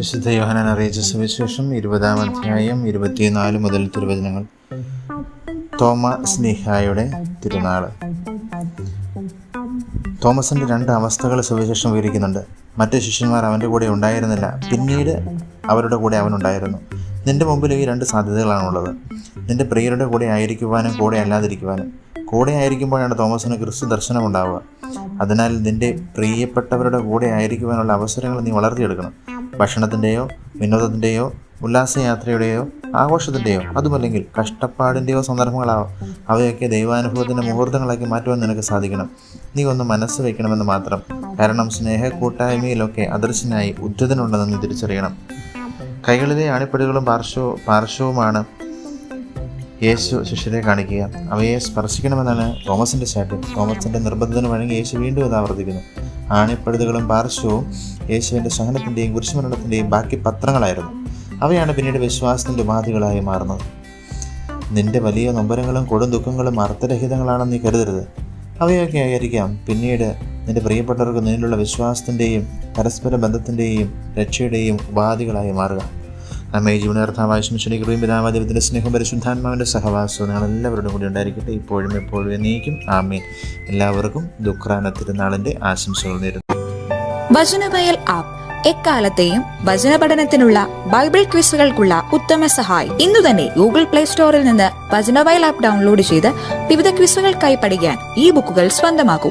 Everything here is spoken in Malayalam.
വിശുദ്ധ യോഹനാൻ അറിയിച്ച സുവിശേഷം ഇരുപതാം അധ്യായം ഇരുപത്തിനാല് മുതൽ തിരുവചനങ്ങൾ. തോമ സ്നേഹായുടെ തിരുനാൾ തോമസിന്റെ രണ്ട് അവസ്ഥകൾ സുവിശേഷം വിവരിക്കുന്നുണ്ട്. മറ്റ് ശിഷ്യന്മാർ അവന്റെ കൂടെ ഉണ്ടായിരുന്നില്ല. പിന്നീട് അവരുടെ കൂടെ അവനുണ്ടായിരുന്നു നിന്റെ മുമ്പിൽ ഈ രണ്ട് സാധ്യതകളാണുള്ളത്. നിന്റെ പ്രിയരുടെ കൂടെ ആയിരിക്കുവാനും കൂടെ അല്ലാതിരിക്കുവാനും. കൂടെ ആയിരിക്കുമ്പോഴാണ് തോമസിന് ക്രിസ്തു ദർശനം ഉണ്ടാവുക അതിനാൽ നിന്റെ പ്രിയപ്പെട്ടവരുടെ കൂടെ ആയിരിക്കുവാനുള്ള അവസരങ്ങൾ നീ വളർത്തിയെടുക്കണം. ഭക്ഷണത്തിന്റെയോ വിനോദത്തിന്റെയോ ഉല്ലാസയാത്രയുടെയോ ആഘോഷത്തിന്റെയോ അതുമല്ലെങ്കിൽ കഷ്ടപ്പാടിന്റെയോ സന്ദർഭങ്ങളാവും അവയൊക്കെ ദൈവാനുഭവത്തിന്റെ മുഹൂർത്തങ്ങളാക്കി മാറ്റുവാൻ നിനക്ക് സാധിക്കണം. നീ ഒന്ന് മനസ്സ് വയ്ക്കണമെന്ന് മാത്രം. കാരണം സ്നേഹ കൂട്ടായ്മയിലൊക്കെ അദർശനായി ഉദ്ധതനുണ്ടെന്ന് നീ തിരിച്ചറിയണം. കൈകളിലെ ആണിപ്പടികളും പാർശ്വവും പാർശ്വവുമാണ് യേശു ശിഷ്യരെ കാണിക്കുക. അവയെ സ്പർശിക്കണമെന്നാണ് തോമസിന്റെ ശാഠ്യം. തോമസിന്റെ നിർബന്ധത്തിന് വഴങ്ങി യേശു വീണ്ടും ഇത് ആവർത്തിക്കുന്നു. ആണിപ്പഴുതുകളും പാർശ്വവും യേശുവിന്റെ സഹനത്തിന്റെയും കുരിശുമരണത്തിന്റെയും ബാക്കി പത്രങ്ങളായിരുന്നു. അവയാണ് പിന്നീട് വിശ്വാസത്തിന്റെ ഉപാധികളായി മാറുന്നത്. നിന്റെ വലിയ നൊമ്പരങ്ങളും കൊടും ദുഃഖങ്ങളും അർത്ഥരഹിതങ്ങളാണെന്ന് നീ കരുതരുത്. അവയൊക്കെ ആയിരിക്കാം പിന്നീട് നിന്റെ പ്രിയപ്പെട്ടവർക്ക് നിന്നിലുള്ള വിശ്വാസത്തിന്റെയും പരസ്പര ബന്ധത്തിന്റെയും രക്ഷയുടെയും ഉപാധികളായി മാറുക. നമ്മെ ജീവനാർത്ഥാവായ ശമിശനി കൃപയും പിതാവാദൈവത്തിന്റെ സ്നേഹം പരിശുദ്ധാത്മാവിന്റെ സഹവാസവും നിങ്ങൾ എല്ലാവരുടെ കൂടി ഉണ്ടായിരിക്കട്ടെ. ഇപ്പോഴും എപ്പോഴും എന്നേക്കും. ആമേൻ. എല്ലാവർക്കും ദുഃഖാന തിരുനാളിന്റെ ആശംസകൾ നേരുന്നു. വചനവയൽ ആപ്പ്. എക്കാലത്തെയും വചന പഠനത്തിനുള്ള ബൈബിൾ ക്വിസുകൾക്കുള്ള ഉത്തമ സഹായി. ഇന്ന് തന്നെ ഗൂഗിൾ പ്ലേ സ്റ്റോറിൽ നിന്ന് വചനവയൽ ആപ്പ് ഡൗൺലോഡ് ചെയ്ത് വിവിധ ക്വിസുകൾക്കായി പഠിക്കാൻ ഈ ബുക്കുകൾ സ്വന്തമാക്കൂ.